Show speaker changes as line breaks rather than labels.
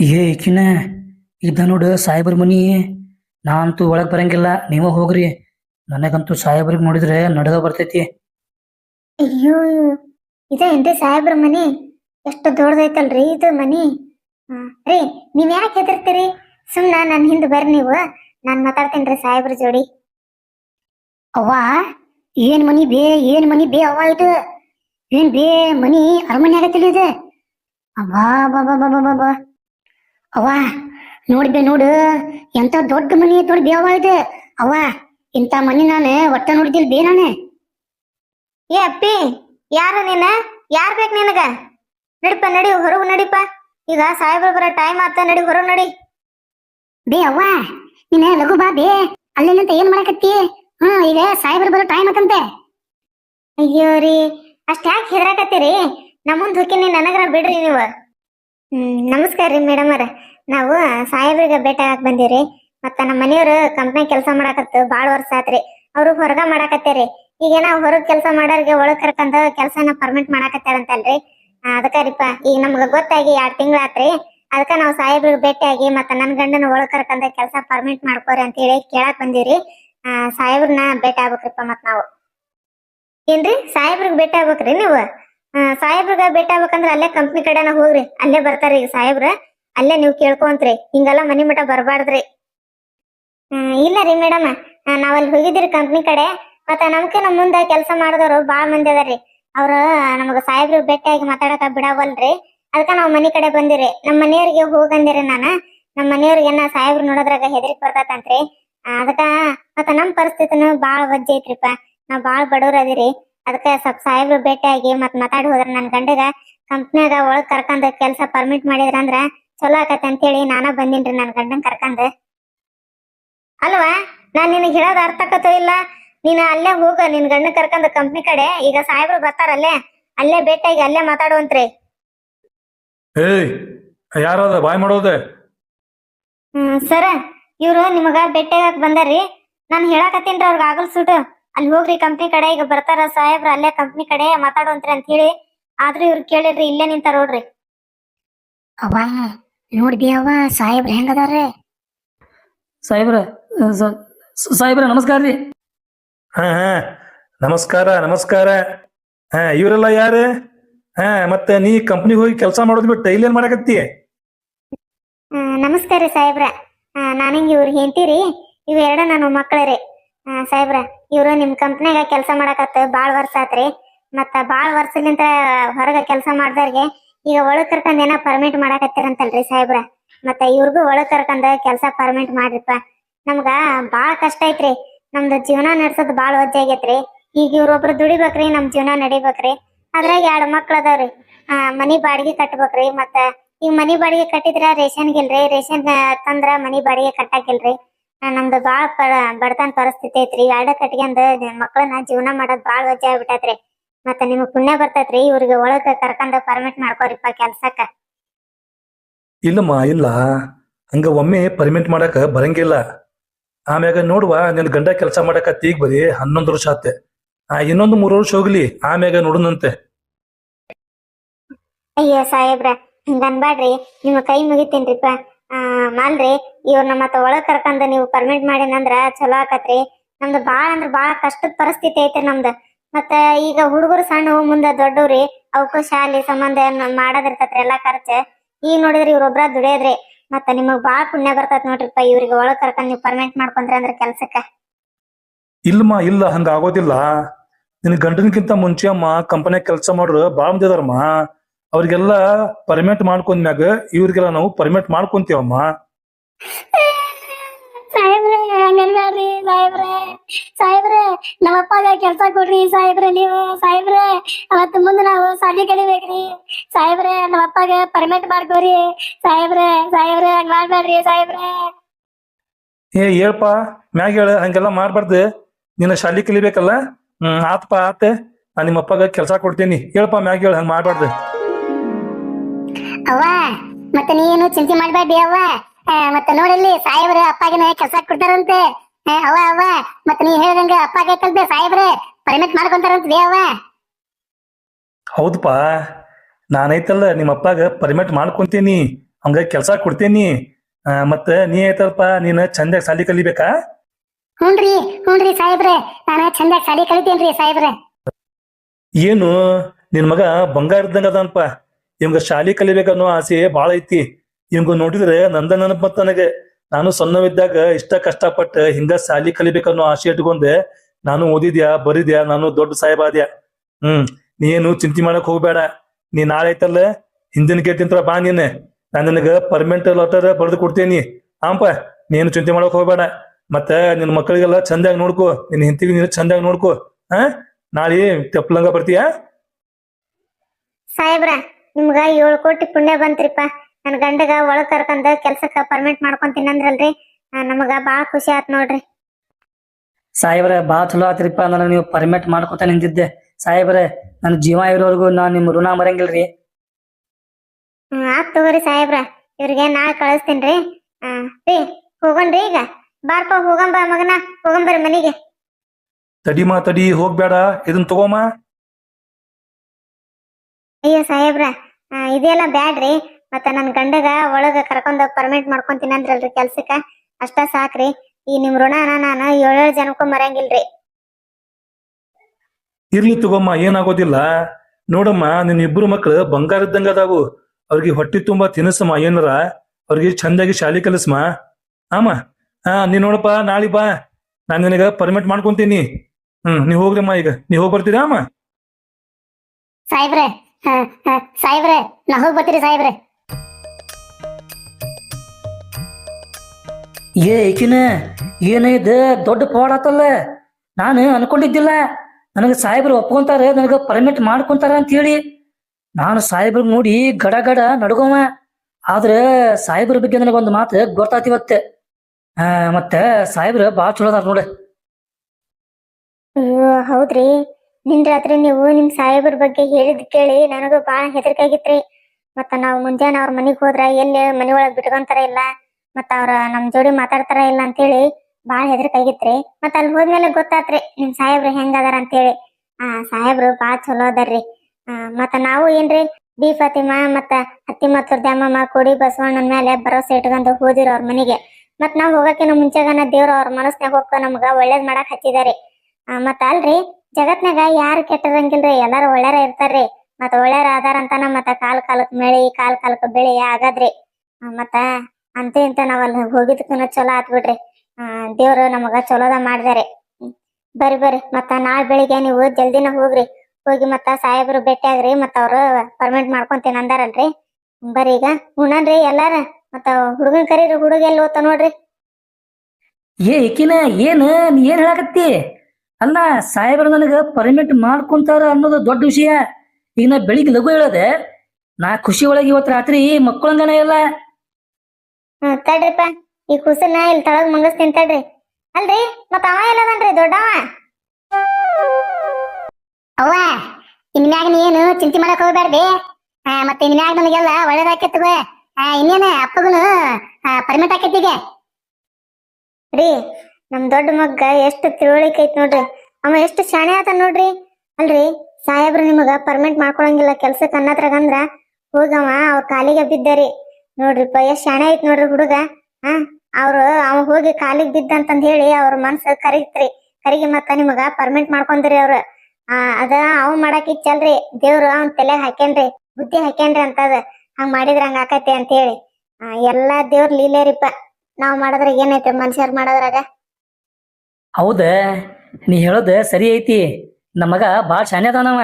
ಏ ಈಕಿನ ಇದ್ದ ನೋಡು ಸಾಹೇಬ್ರ ಮನಿ. ನಾ ಅಂತೂ ಒಳಗ್ ಬರಂಗಿಲ್ಲ ನೀವ ಹೋಗ್ರಿ. ನನಗಂತೂ ಸಾಹೇಬ್ರಿಗೆ ನೋಡಿದ್ರೆ ನಡ್ದ ಬರ್ತೈತಿ.
ಅಯ್ಯೋ ಇದೇನ್ರಿ ಸಾಹೇಬ್ರ ಮನಿ? ಎಷ್ಟು ದೊಡ್ಡದೈತಲ್ರಿ ಇದು ಮನಿ? ಹಾ, ರೀ ನೀವ್ ಯಾಕೆ ಹೆದರ್ತೀರಿ? ಸುಮ್ನ ನನ್ ಹಿಂದ್ ಬರ್ರಿ ನೀವು. ನಾನ್ ಮಾತಾಡ್ತೇನ್ರಿ ಸಾಹೇಬ್ರ ಜೋಡಿ. ಅವ್ವ ಏನ್ ಮನಿ ಬೇ ಏನ್ ಮನಿ ಬೇ ಅವ್ವ ಇದು? ಏನ್ ಬೇ ಮನಿ ಅರಮನೆ ಆಗತ್ತಿಲ್ಲ ಇದು ಬಾ ಬಾ ಬಾ ಬಾಬಾ ಅವ್ವ ನೋಡಿದ್ದೆ ನೋಡು ಎಂತ ದೊಡ್ಡ ಮನಿ ದೊಡ್ಡ ದೇವ ಇದೆ. ಅವ್ವ ಇಂತ ಮನಿ ನಾನು ಒಟ್ಟ ನೋಡಿದಿಲ್ ಬೇ ನಾನೇ ಏ ಅಪ್ಪಿ ಯಾರು ನೀನ? ಯಾರ್ ಬೇಕು ನಿನಗ? ನಡಿಪ ನಡಿ ಹೊರಗು ನಡಿಪ. ಈಗ ಸಾಹೇಬ್ರ ಬರೋ ಟೈಮ್ ಆತ ನಡಿ ಹೊರಗ್ ನಡಿ. ಬೇ ಅವ್ವ ನೀನ ಲಘು ಬಾ ಬೇ. ಅಲ್ಲಿಂತ ಏನ್ ಮಾಡಕತ್ತಿ? ಹ್ಮ್ ಈಗ ಸಾಹೇಬ್ರ ಬರೋ ಟೈಮ್ ಆತಂತೆ. ಅಯ್ಯೋ ರೀ ಅಷ್ಟ್ ಯಾಕೆ ಹೆದರಾಕತ್ತೀರಿ? ನಮ್ಮಂದ್ ಹೊಕ್ಕಿನಿ ನನಗರ ಬಿಡ್ರಿ ನೀವು. ನಮಸ್ಕಾರ ರೀ ಮೇಡಮ್ ಅವ್ರ. ನಾವು ಸಾಹೇಬ್ರಿಗೆ ಭೇಟಿ ಆಗಕ್ ಬಂದಿವ್ರಿ. ಮತ್ತ ನಮ್ಮ ಮನೆಯವರು ಕಂಪ್ನಿ ಕೆಲಸ ಮಾಡಾಕತ್ತು ಬಾಳ ವರ್ಷ ಆತ್ರಿ. ಅವ್ರು ಹೊರಗ ಮಾಡಾಕತ್ತೇರಿ ಈಗ ನಾವು ಹೊರಗ್ ಕೆಲಸ ಮಾಡೋರಿಗೆ ಒಳಗ್ ಕರ್ಕೊಂಡ್ ಕೆಲಸನ ಪರ್ಮಿಟ್ ಮಾಡಾಕತ್ತಾರಂತಲ್ರಿ ಅದಕ್ಕ ರೀಪ ಈಗ ನಮ್ಗ ಗೊತ್ತಾಗಿ ಎರಡ್ ತಿಂಗಳ ಆತ್ರಿ. ಅದಕ್ಕ ನಾವು ಸಾಹೇಬ್ರಿಗೆ ಭೇಟಿ ಆಗಿ ಮತ್ತ ನನ್ ಗಂಡನ ಒಳಗ್ ಕರ್ಕೊಂಡ್ ಕೆಲಸ ಪರ್ಮಿಟ್ ಮಾಡ್ಕೋರಿ ಅಂತ ಹೇಳಿ ಕೇಳಾಕ್ ಬಂದಿವ್ರಿ. ಆ, ಸಾಹೇಬ್ರನ್ನ ಭೇಟಿ ಆಗ್ಬೇಕ್ರಿಪ್ಪ ಮತ್ ನಾವು. ಏನ್ರಿ, ಸಾಹೇಬ್ರಿಗೆ ಭೇಟಿ ಆಗ್ಬೇಕ್ರಿ ನೀವು? ಸಾಹೇಬ್ರಿಗೆ ಭೇಟಿ ಆಗ್ಬೇಕಂದ್ರ ಅಲ್ಲೇ ಕಂಪ್ನಿ ಕಡೆನ ಹೋಗ್ರಿ, ಅಲ್ಲೇ ಬರ್ತಾರ ಸಾಹೇಬ್ರ. ಅಲ್ಲೇ ನೀವು ಕೇಳ್ಕೊಂತ್ರಿ, ಹಿಂಗೆಲ್ಲ ಮನಿ ಮಠ ಬರಬಾರ್ದ್ರಿ. ಇಲ್ಲ ರೀ ಮೇಡಮ್ ನಾವ್ ಅಲ್ಲಿ ಹೋಗಿದ್ದೀರಿ ಕಂಪ್ನಿ ಕಡೆ, ಮತ್ತ ನಮ್ಕಿನ ಮುಂದ ಕೆಲಸ ಮಾಡಿದವರು ಬಾಳ ಮಂದಿ ಅದಾರಿ ಅವ್ರ, ನಮಗ ಸಾಹೇಬ್ರು ಭೇಟಿಯಾಗಿ ಮಾತಾಡಕ ಬಿಡವಲ್ರಿ. ಅದಕ್ಕ ನಾವ್ ಮನಿ ಕಡೆ ಬಂದಿರಿ. ನಮ್ ಮನೆಯವ್ರಿಗೆ ಹೋಗಂದಿರಿ ನಾನ. ನಮ್ ಮನೆಯವ್ರಿಗೆ ನಾ ಸಾಹೇಬ್ರು ನೋಡೋದ್ರಾಗ ಹೆದರಿ ಬರ್ತಾತಂತ್ರಿ. ಅದಕ್ಕ, ಮತ್ತ ನಮ್ ಪರಿಸ್ಥಿತಿನೂ ಬಾಳ ವಜ್ಜೆ ಐತ್ರಿಪ್ಪ ನಾವ್ ಬಾಳ ಬಡವ್ರ ಅದಿರಿ. ಅದಕ್ಕ ಸ್ವಲ್ಪ ಸಾಹೇಬ್ರು ಭೇಟಿಯಾಗಿ ಮತ್ ಮಾತಾಡಿ ಹೋದ್ರ ನನ್ ಗಂಡಗ ಕಂಪ್ನ್ಯಾಗ ಒಳಗ್ ಕರ್ಕೊಂಡ್ ಕೆಲ್ಸ ಪರ್ಮಿಟ್ ಮಾಡಿದ್ರಂದ್ರ ಚಲೋ ಆಕತಿ ಅಂತೇಳಿ ನಾನ ಬಂದಿನ್ರಿ ನನ್ ಗಂಡನ್ ಕರ್ಕೊಂಡ್. ಅಲ್ವಾ? ನಾನ್ ನಿನಗ್ ಹೇಳೋದ್ ಅರ್ಥ ಆಕತ್ತೋ ಇಲ್ಲ? ನೀನ್ ಅಲ್ಲೇ ಹೋಗ ನಿನ್ ಗಂಡ ಕರ್ಕೊಂಡ್ ಕಂಪ್ನಿ ಕಡೆ. ಈಗ ಸಾಹೇಬ್ರು ಬರ್ತಾರಲ್ಲೇ ಅಲ್ಲೇ. ಭೇಟಿಯಾಗಿ ಅಲ್ಲೇ ಮಾತಾಡುವಂತ್ರಿ.
ಏಯ್ ಯಾರದ? ಬಾಯ್ ಮಾಡೋದೆ.
ಹ್ಮ್ ಸರ ಇವ್ರು ನಿಮಗ ಭೇಟಿಯಾಗಕ್ ಬಂದಾರ್ರಿ. ನಾನ್ ಹೇಳಾಕತ್ತೀನ್ರಿ ಅವ್ರಿಗೆ ಆಗಲ್ ಸುಟ್ಟು ಅಲ್ಲಿ ಹೋಗ್ರಿ ಕಂಪ್ನಿ ಕಡೆ ಈಗ ಬರ್ತಾರ ಸಾಹೇಬ್ರ ಅಲ್ಲೇ ಕಂಪ್ನಿ ಕಡೆ ಮಾತಾಡುವಂತ್ರಿ ಅಂತ ಹೇಳಿ ಆದ್ರೂ ಇವ್ರು ಕೇಳಿರಿ ಇಲ್ಲೇ ನಿಂತಾರ ನೋಡ್ರಿ. ಅವ್ವ ನೋಡ್ಬಿ ಅವ್ವ ಸಾಹೇಬ್ರ ಹೆಂಗದಾರ್ರಿ?
ಸಾಹೇಬ್ರ ಸ- ಸ- ಸಾಹೇಬ್ರ ನಮಸ್ಕಾರ ರೀ.
ಹಾ ಹಾ ನಮಸ್ಕಾರ ನಮಸ್ಕಾರ. ಹಾ ಇವರೆಲ್ಲ ಯಾರು? ಹಾ ಮತ್ತೆ ನೀ ಕಂಪ್ನಿಗೆ ಹೋಗಿ ಕೆಲಸ ಮಾಡೋದು ಬಿಟ್ಟು ಇಲ್ಲೇನ್ ಮಾಡಕತ್ತಿ?
ಹ್ಮ್, ನಮಸ್ಕಾರ ರೀ ಸಾಹೇಬ್ರ. ನಾನಿಂಗ್ ಇವ್ರು ರೀ? ಇವೆರಡ ನಾನು ಮಕ್ಕಳ ಮಕ್ಕಳ್ರಿ ಸಾಹೇಬ್ರ, ಇವ್ರು ನಿಮ್ ಕಂಪ್ನ್ಯಾಗ ಕೆಲಸ ಮಾಡಕತ್ತ ಬಾಳ್ ವರ್ಷ ಆತ್ರಿ. ಮತ್ತ ಬಾಳ್ ವರ್ಷಲಿಂತ ಹೊರಗ ಕೆಲಸ ಮಾಡ್ದವ್ರಿಗೆ ಈಗ ಒಳಗ್ ಕರ್ಕೊಂಡ್ ಏನೋ ಪರ್ಮಿಟ್ ಮಾಡಾಕತ್ತೀರಂತಲ್ರಿ ಸಾಹೇಬ್ರ. ಮತ್ತ ಇವ್ರಿಗೂ ಒಳಗ್ ಕರ್ಕೊಂಡ್ ಕೆಲಸ ಪರ್ಮಿಟ್ ಮಾಡ್ರಿಪ್ಪ. ನಮ್ಗ ಬಾಳ ಕಷ್ಟ ಐತ್ರಿ. ನಮ್ದು ಜೀವನ ನಡ್ಸೋದ್ ಬಾಳ ವಜ್ಜೆ ಆಗೈತ್ರಿ. ಈಗ ಇವ್ರೊಬ್ರು ದುಡಿಬೇಕ್ರಿ, ನಮ್ ಜೀವನ ನಡಿಬೇಕ್ರಿ. ಅದ್ರಾಗ ಎರಡು ಮಕ್ಳು ಅದಾವ್ರಿ. ಆ, ಮನಿ ಬಾಡಿಗೆ ಕಟ್ಬೇಕ್ರಿ. ಮತ್ತ ಈಗ ಮನಿ ಬಾಡಿಗೆ ಕಟ್ಟಿದ್ರ ರೇಷನ್ ಗಿಲ್ರಿ ರೇಷನ್ ತಂದ್ರ ಮನಿ ಬಾಡಿಗೆ ಕಟ್ಟಾಕಿಲ್ರಿ ನಮ್ದು ಬಾಳ ಬಡತನ ಪರಿಸ್ಥಿತಿ ಐತ್ರಿ. ಎರಡ ಕಟ್ಕೊಂಡ್ ಮಕ್ಕಳನ್ನ ಜೀವನ ಮಾಡೋದ್ ಬಾಳ ವಜ್ಜೆ ಆಗ್ಬಿಟ್ಟೈತ್ರಿ. ಮತ್ತ ನಿಮಗ್ ಪುಣ್ಯ ಬರ್ತೈತ್ರಿ. ಇವ್ರಿಗೆ ಒಳಗ ಕರ್ಕೊಂಡ್ ಪರ್ಮಿಟ್ ಮಾಡ್ಕೋರಿಪ್ಪ ಕೆಲ್ಸಕ್ಕ.
ಇಲ್ಲಮ್ಮ ಇಲ್ಲ. ಹಂಗ ಒಮ್ಮೆ ಪರ್ಮಿಟ್ ಮಾಡಕ ಬರಂಗಿಲ್ಲ. ಆಮ್ಯಾಗ ನೋಡುವ ನಿನ್ ಗಂಡ ಕೆಲಸ ಮಾಡಕ ಈಗ ಬರೀ ಹನ್ನೊಂದು ವರ್ಷ ಆತೆ ಆ ಇನ್ನೊಂದು ಮೂರು ವರ್ಷ ಹೋಗ್ಲಿ ಆಮ್ಯಾಗ ನೋಡುನಂತೆ.
ಅಯ್ಯೋ ಸಾಹೇಬ್ರ ಹಿಂಗ ಅನ್ಬ್ಯಾಡ್ರಿ. ನಿಮ್ಮ ಕೈ ಮುಗಿತೇನ್ರಿಪ್ಪ. ಮಾಲ್ರಿ ಇವ್ರನ್ನ ಮತ್ತ ಒಳಗ್ ಕರ್ಕೊಂಡ್ ನೀವು ಪರ್ಮಿಟ್ ಮಾಡಿನಂದ್ರ ಚಲೋ ಆಕತ್ರಿ. ನಮ್ದು ಬಾಳ ಅಂದ್ರ ಬಾಳ ಕಷ್ಟದ ಪರಿಸ್ಥಿತಿ ಐತೆ ನಮ್ದು. ಮತ್ತ ಈಗ ಹುಡುಗರು ಸಣ್ಣ ಮುಂದ ದೊಡ್ಡವ್ರಿ ಅವಕ್ಕ ಶಾಲಿ ಸಂಬಂಧ ಮಾಡೋದಿರ್ತತ್ರಿ ಎಲ್ಲಾ ಖರ್ಚ. ಈಗ ನೋಡಿದ್ರಿ ಇವ್ರೊಬ್ರ ದುಡಿಯೋದ್ರಿ. ಮತ್ತ ನಿಮಗ್ ಬಾಳ ಪುಣ್ಯ ಬರ್ತೈತ್ ನೋಡ್ರಿಪ್ಪ, ಇವ್ರಿಗೆ ಒಳಗ್ ಕರ್ಕೊಂಡ್ ನೀವು ಪರ್ಮಿಟ್ ಮಾಡ್ಕೊಂಡ್ರಿ ಅಂದ್ರ ಕೆಲ್ಸಕ್ಕ.
ಇಲ್ಲಮ್ಮ ಇಲ್ಲ, ಹಂಗ ಆಗೋದಿಲ್ಲ. ನಿನ್ ಗಂಡನಕ್ಕಿಂತ ಮುಂಚೆ ಅಮ್ಮ ಕಂಪನಿ ಕೆಲಸ ಮಾಡ್ರು ಬಾಳ ಅವ್ರಿಗೆಲ್ಲ ಪರ್ಮಿಟ್ ಮಾಡ್ಕೊಂಡ್ಮ್ಯಾಗ ಇವ್ರಿಗೆಲ್ಲ ನಾವು ಪರ್ಮಿಟ್ ಮಾಡ್ಕೊಂತೀವಮ್ಮ.
ಸಾಹೇಬ್ರೆ ಹಂಗನ್ಬ್ಯಾಡ್ರಿ ಸಾಹೇಬ್ರೆ ಸಾಹೇಬ್ರೆ ನಮ್ಮ ಕೆಲಸ ಕೆಲ್ಸ ಕೊಡ್ರಿ ಸಾಹೇಬ್ರೆ ನೀವು. ಸಾಹೇಬ್ರೆ ಅವತ್ತು ಮುಂದೆ ನಾವು ಸಾಲಿ ಕಲಿಬೇಕ್ರಿ. ಸಾಹೇಬ್ರೆ ನಮ್ಮ ಅಪ್ಪಗ ಪರ್ಮಿಟ್ ಮಾಡ್ಕೋರಿ. ಸಾಹೇಬ್ರೆ ಸಾಹೇಬ್ರೆ ಹಂಗ್ ಮಾಡ್ಬೇಡ್ರಿ ಸಾಹೇಬ್ರೆ.
ಏ ಹೇಳ್ಪ ಮ್ಯಾಗ ಹೇಳ ಹಂಗೆಲ್ಲ ಮಾಡ್ಬಾರ್ದು. ನಿನ್ನ ಶಾಲಿ ಕಲಿಬೇಕಲ್ಲ? ಹ್ಮ್ ಆತ್ಪ ಆತೆ. ನಾನು ನಿಮ್ಮ ಅಪ್ಪಗ ಕೆಲಸ ಕೊಡ್ತೀನಿ. ಹೇಳ್ಪ ಮ್ಯಾಗ ಹೇಳ ಹಂಗ ಮಾಡ್ಬಾರ್ದು.
ಅವ್ವ ಮತ್ತೆ ನೀನು ಚಿಂತೆ ಮಾಡಬೇಡಿ ಅವ್ವ. ಮತ್ತೆ ನೋಡಿಲ್ಲಿ ಸಾಹೇಬ್ರೆ ಅಪ್ಪಾಗಿನ ಕೆಲ್ಸ ಕೊಡ್ತಾರಂತೆ. ಅವ ಅವ್ವ ಮತ್ತೆ ನೀ ಹೇಳ್ದಂಗ ಅಪ್ಪಾಗೆ ಕಲ್ತೆ ಸಾಹೇಬ್ರೆ. ಪರಿಮಿತ್ ಮಾಡ್ಕೊಂತಾರಂತ ಅವ್ವ.
ಹೌದಪ್ಪ ನಾನೈತಲ್ಲ ನಿಮ್ಮ ಅಪ್ಪಾಗ ಪರ್ಮಿಟ್ ಮಾಡ್ಕೊಂತೀನಿ ಹಂಗ ಕೆಲಸ ಕೊಡ್ತೀನಿ. ಮತ್ತ ನೀ ಐತಲ್ಪ ನೀನ್ ಚಂದಾಗ ಸಾಲಿ ಕಲಿಬೇಕಾ?
ಹ್ಞೂನ್ರಿ ಹ್ಞೂನ್ರಿ ಸಾಹೇಬ್ರೆ. ನಾನು ಚಂದಾಗ ಸಾಲಿ ಕಲಿತೇನ್ರಿ ಸಾಹೇಬ್ರೆ.
ಏನು ನಿನ್ ಮಗ ಬಂಗಾರ ಇದ್ದಂಗ ಅದಾನಪ್ಪ. ಇವಂಗ ಶಾಲಿ ಕಲಿಬೇಕನ್ನೋ ಆಸೆ ಬಾಳ ಐತಿ. ಇವಂಗ ನೋಡಿದ್ರೆ ನಂದ ನೆನಪು ಮತ್ತ ನನಗೆ. ನಾನು ಸಣ್ಣವಿದ್ದಾಗ ಇಷ್ಟ ಕಷ್ಟಪಟ್ಟ ಹಿಂಗ ಶಾಲಿ ಕಲಿಬೇಕನ್ನೋ ಆಸೆ ಇಟ್ಕೊಂಡೆ. ನಾನು ಓದಿದ್ಯಾ, ಬರಿದ್ಯಾ, ನಾನು ದೊಡ್ಡ ಸಾಹೇಬ ಆದ್ಯಾ. ಹ್ಮ್, ನೀನು ಚಿಂತೆ ಮಾಡಕ್ ಹೋಗ್ಬೇಡ. ನೀ ನಾಳೆ ಐತಲ್ಲ? ಹಿಂದಿನ ನಿಂತ್ರ ಬಾ ನೀನೆ. ನಾನು ನಿನಗ ಪರ್ಮನೆಂಟ್ ಲೆಟರ್ ಬರೆದು ಕೊಡ್ತೇನಿ. ಆಂಪ, ನೀನು ಚಿಂತೆ ಮಾಡಕ್ ಹೋಗ್ಬೇಡ. ಮತ್ತ ನಿನ್ನ ಮಕ್ಕಳಿಗೆಲ್ಲ ಚಂದಾಗಿ ನೋಡ್ಕೋ. ನಿನ್ ಹಿಂತಿಗೆ ನೀನು ಚಂದಾಗಿ ನೋಡ್ಕೋ. ಹಾ? ನಾಳೆ ತಪ್ಪಲಂಗ ಬರ್ತೀಯಾ?
ಸಾಹೇಬ್ರ ನಿಮ್ಗ ಏಳು ಕೋಟಿ ಪುಣ್ಯ ಬಂತ್ರಿಪ್ಪ ನನ್ ಗಂಡಗ ಒಳಗ್ ಕರ್ಕೊಂಡ ಕೆಲ್ಸಕ್ಕ ಪರ್ಮಿಟ್ ಮಾಡ್ಕೊಂತೀನಿ ಅಂದ್ರಲ್ರಿ ಆ, ನಮಗ ಬಾಳ ಖುಷಿ ಆತ್ ನೋಡ್ರಿ.
ಸಾಹೇಬ್ರೆ ಬಾಳ ಚಲೋ ಆತ್ರಿಪ್ಪ ನಾನು ನೀವು ಪರ್ಮಿಟ್ ಮಾಡ್ಕೊತ ನಿಂತಿದ್ದೆ. ಸಾಹೇಬ್ರೆ ನನ್ ಜೀವ ಇರೋರ್ಗು ನಾನು ನಿಮ್ ಋಣ ಮರಂಗಿಲ್ರಿ.
ಹ್ಮ್ ಆತ್ ತಗೋರಿ ಸಾಹೇಬ್ರ. ಇವ್ರಿಗೆ ನಾಳೆ ಕಳಿಸ್ತೀನ್ರಿ. ಆ ರೀ ಹೋಗೋಣ್ರಿ ಈಗ. ಬಾರ್ಪ ಹೋಗಂಬ ಮಗನ. ಹೋಗಂಬರ್ರಿ ಮನಿಗೆ.
ತಡಿಮಾ ತಡಿ ಹೋಗ್ಬೇಡ ಇದನ್ ತಗೋಮ?
ಅಯ್ಯೋ ಸಾಹೇಬ್ರ ಇದೆಲ್ಲ ಬ್ಯಾಡ್ರಿ. ಮತ್ತ ನನ್ ಗಂಡಗ ಒಳಗ ಕರ್ಕೊಂಡ್ ಪರ್ಮಿಟ್ ಮಾಡ್ಕೊಂತೀನಿ ಅಂದ್ರಲ್ರಿ ಕೆಲ್ಸಕ್ಕ. ಅಷ್ಟ ಸಾಕ್ರಿ. ಈ ನಿಮ್ ಋಣನ ನಾನು ಏಳೇಳು ಜನಕ್ಕೂ ಮರಂಗಿಲ್ರಿ
ಇರ್ಲಿ ತಗೋಮ್ಮ ಏನಾಗೋದಿಲ್ಲ. ನೋಡಮ್ಮ ನಿನ್ ಇಬ್ರು ಮಕ್ಳು ಬಂಗಾರ ಇದ್ದಂಗ ಅದಾವು. ಅವ್ರಿಗೆ ಹೊಟ್ಟಿ ತುಂಬಾ ತಿನ್ನಿಸಮ್ಮ ಏನಾರ? ಅವ್ರಿಗೆ ಚಂದಾಗಿ ಶಾಲಿ ಕಲಿಸ್ಮ. ಆಮ ಹಾ ನೀ ನೋಡಪ್ಪ ನಾಳೆ ಬಾ. ನಾನು ನಿನಗ ಪರ್ಮಿಟ್ ಮಾಡ್ಕೊಂತೀನಿ. ಹ್ಮ್ ನೀವ್ ಹೋಗ್ರಮ್ಮ ಈಗ. ನೀವ್ ಹೋಗ್ ಬರ್ತೀರಾ ಅಮ್ಮ
ಸಾಹೇಬ್ರೆ ಸಾಹೇಬ್ರೆ ನಾ ಹೋಗಿ ಬರ್ತೀರಿ ಸಾಹೇಬ್ರೆ
ಏ ಈಕಿನ ಏನ ಇದು ದೊಡ್ಡ ಪವಾಡ ಆತಲ್ಲ ನಾನು ಅನ್ಕೊಂಡಿದ್ದಿಲ್ಲ ನನಗೆ ಸಾಹೇಬ್ರು ಒಪ್ಕೊಂತಾರೆ ನನಗೆ ಪರ್ಮಿಟ್ ಮಾಡ್ಕೊಂತಾರ ಅಂತ ಹೇಳಿ ನಾನು ಸಾಹೇಬ್ರ ನೋಡಿ ಗಡ ಗಡ ನಡ್ಗೋವ ಆದ್ರೆ ಸಾಹೇಬ್ರ ಬಗ್ಗೆ ನನಗೊಂದು ಮಾತು ಗೊತ್ತಾತಿವತ್ತೆ ಆ ಮತ್ತೆ ಸಾಹೇಬ್ರ ಭಾಳ ಚಲೋ ಅದಾರ ನೋಡಿ
ಅಯ್ಯೋ ಹೌದ್ರಿ ನಿನ್ ರಾತ್ರಿ ನೀವು ನಿಮ್ ಸಾಹೇಬ್ರ ಬಗ್ಗೆ ಹೇಳಿದ್ ಕೇಳಿ ನನಗೂ ಬಾಳ ಹೆದರಿಕೆ ಆಗಿತ್ರಿ ಮತ್ತ ನಾವ್ ಮುಂಜಾನೆ ಅವ್ರ ಮನಿಗ್ ಹೋದ್ರ ಎಲ್ಲಿ ಮನಿ ಒಳಗ್ ಬಿಟ್ಕೊಂತಾರ ಇಲ್ಲ, ಮತ್ತ ಅವ್ರ ನಮ್ ಜೋಡಿ ಮಾತಾಡ್ತಾರ ಇಲ್ಲ ಅಂತೇಳಿ ಬಾಳ ಹೆದರಿಕೆ ಆಗಿತ್ರಿ ಮತ್ತ ಅಲ್ಲಿ ಹೋದ್ಮೇಲೆ ಗೊತ್ತಾತ್ರಿ ನಿಮ್ ಸಾಹೇಬ್ರು ಹೆಂಗ ಅದಾರ ಅಂತೇಳಿ. ಆ ಸಾಹೇಬ್ರು ಬಾಳ ಚಲೋ ಅದಾರ್ರಿ. ಆ ಮತ್ತ ನಾವು ಏನ್ರಿ, ಬಿ ಫಾತಿಮಾ ಮತ್ತ ಹತ್ತಿಮತ್ತೂರ್ ದ್ಯಾಮಮ್ಮ ಕೋಡಿ ಬಸವಣ್ಣನ ಮೇಲೆ ಭರೋಸೆ ಇಟ್ಕೊಂಡು ಹೋದಿರ ಅವ್ರ ಮನಿಗೆ. ಮತ್ ನಾವ್ ಹೋಗಕಿನ ಮುಂಚೆಗನ ದೇವ್ರ ಅವ್ರ ಮನಸ್ನಾಗ ಹೋಗ್ಕ ನಮ್ಗ ಒಳ್ಳೇದ್ ಮಾಡಕ್ ಹಚ್ಚಿದಾರಿ. ಮತ್ತ ಅಲ್ರಿ ಜಗತ್ನಾಗ ಯಾರು ಕೆಟ್ಟದಂಗಿಲ್ರಿ ಎಲ್ಲಾರು ಒಳ್ಳೆರ ಇರ್ತಾರ್ರಿ. ಮತ್ತ ಒಳ್ಳೆರ ಅದಾರ ಅಂತಾನ ಮತ್ತ ಕಾಲ್ ಕಾಲಕ್ ಮಳಿ, ಕಾಲ್ ಕಾಲಕ್ ಬೆಳಿ ಆಗದ್ರಿ. ಮತ್ತ ಅಂತ ಇಂತ ನಾವ್ ಅಲ್ಲಿ ಹೋಗಿದ್ಕನ ಚಲೋ ಆತ್ ಬಿಡ್ರಿ. ಆ, ದೇವ್ರು ನಮಗ ಚಲೋದ ಮಾಡಿದಾರೆ. ಬರ್ರಿ ಬರ್ರಿ. ಮತ್ತ ನಾಳೆ ಬೆಳಿಗ್ಗೆ ನೀವು ಜಲ್ದಿನ ಹೋಗ್ರಿ. ಹೋಗಿ ಮತ್ತ ಸಾಹೇಬ್ರು ಭೇಟಿ ಆಗ್ರಿ. ಮತ್ತ ಅವ್ರು ಪರ್ಮಿಟ್ ಮಾಡ್ಕೊಂತೀನಿ ಅಂದಾರಲ್ರಿ. ಬರ್ರಿ ಈಗ. ಉಣನ್ರಿ ಎಲ್ಲಾರ. ಮತ್ತ ಹುಡುಗನ್ ಕರೀರಿ, ಹುಡುಗ ಎಲ್ಲಿ ಓದ್ತ ನೋಡ್ರಿ.
ಏ ಇಕಿನ ಏನು ನೀ ಏನ್ ಹೇಳಕತ್ತಿ? ಅಲ್ಲ ಸಾಹೇಬ್ರು ನನಗೆ ಪರ್ಮಿಟ್ ಮಾಡ್ಕೊಂತಾರ ಅನ್ನೋದು ದೊಡ್ಡ ವಿಷಯ. ಈಗ ನಾ ಬೆಳಿಗ್ಗೆ ಲಘು ಹೇಳದೆ ನಾ ಖುಷಿ ಒಳಗೆ ಇವತ್ತು ರಾತ್ರಿ ಮಕ್ಕಳಂಗನ ಇಲ್ಲ.
ತಡ್ರಿಪ್ಪ. ಈ ಕುಸನ್ನ ಇಲ್ಲಿ ತಳಗ್ ಮಂಗಸ್ತೀನಿ ತಡ್ರಿ. ಅಲ್ರಿ ಮತ್ತ ಅವ ಎಲ್ಲದನ್ರಿ ದೊಡ್ಡವ ಅವ್ವ ಇನ್ಮ್ಯಾಗ ನೀನು ಚಿಂತೆ ಮಾಡಕ್ ಹೋಗ್ಬೇಡ್ರಿ ಆ, ಮತ್ತೆ ಇನ್ಮ್ಯಾಗ ನನಗೆಲ್ಲ ಒಳ್ಳೇದಾಕೈತಿ ಇನ್ನೇನ ಅಪ್ಪಗನು ಪರ್ಮಿಟ್ ಆಕೈತಿಗೆ ರೀ ನಮ್ ದೊಡ್ಡ ಮಗ್ಗ ಎಷ್ಟು ತಿಳುವಳಿಕೆ ಐತ್ ನೋಡ್ರಿ. ಅವ ಎಷ್ಟು ಶಾಣೆ ಆತ ನೋಡ್ರಿ. ಅಲ್ರಿ, ಸಾಹೇಬ್ರು ನಿಮಗ ಪರ್ಮಿಟ್ ಮಾಡ್ಕೊಳಂಗಿಲ್ಲ ಕೆಲ್ಸಕ್ಕೆ ಕನ್ನತ್ರಗಂದ್ರ ಅಂದ್ರ ಹೋಗವ ಅವ್ರ ಕಾಲಿಗೆ ಬಿದ್ದರಿ. ನೋಡ್ರಿಪ್ಪ ಎಷ್ಟ್ ಶಾಣೆ ಐತ್ ನೋಡ್ರಿ ಹುಡುಗ. ಹಾ ಅವ್ರು, ಅವ ಹೋಗಿ ಕಾಲಿಗೆ ಬಿದ್ದ ಅಂತಂದ್ ಹೇಳಿ ಅವ್ರ ಮನ್ಸ ಕರಿತ್ರಿ. ಕರಿಗಿ ಮತ್ತ ನಿಮಗ ಪರ್ಮಿಟ್ ಮಾಡ್ಕೊಂಡ್ರಿ ಅವ್ರ. ಆ, ಅದ ಅವ್ ಮಾಡಾಕ್ ಇಚ್ಚಲ್ರಿ ದೇವ್ರು ಅವ್ನ ತಲೆಗ್ ಹಾಕ್ಯಾನ್ರಿ. ಬುದ್ಧಿ ಅಂತ ಅಂತದ. ಹಂಗ್ ಮಾಡಿದ್ರ ಹಂಗ ಆಕತಿ ಅಂತ ಹೇಳಿ ಆ, ಎಲ್ಲಾ ದೇವ್ರ ಲೀಲೇರಿಪ್ಪ. ನಾವ್ ಮಾಡೋದ್ರಾಗ ಏನೈತ್ರಿ ಮನುಷ್ಯರ್ ಮಾಡೋದ್ರಾಗ?
ಹೌದ? ನೀ ಹೇಳೋದು ಸರಿ ಐತಿ. ನಮಗ ಭಾಳ ಶಾನೆ ಅದಾನವ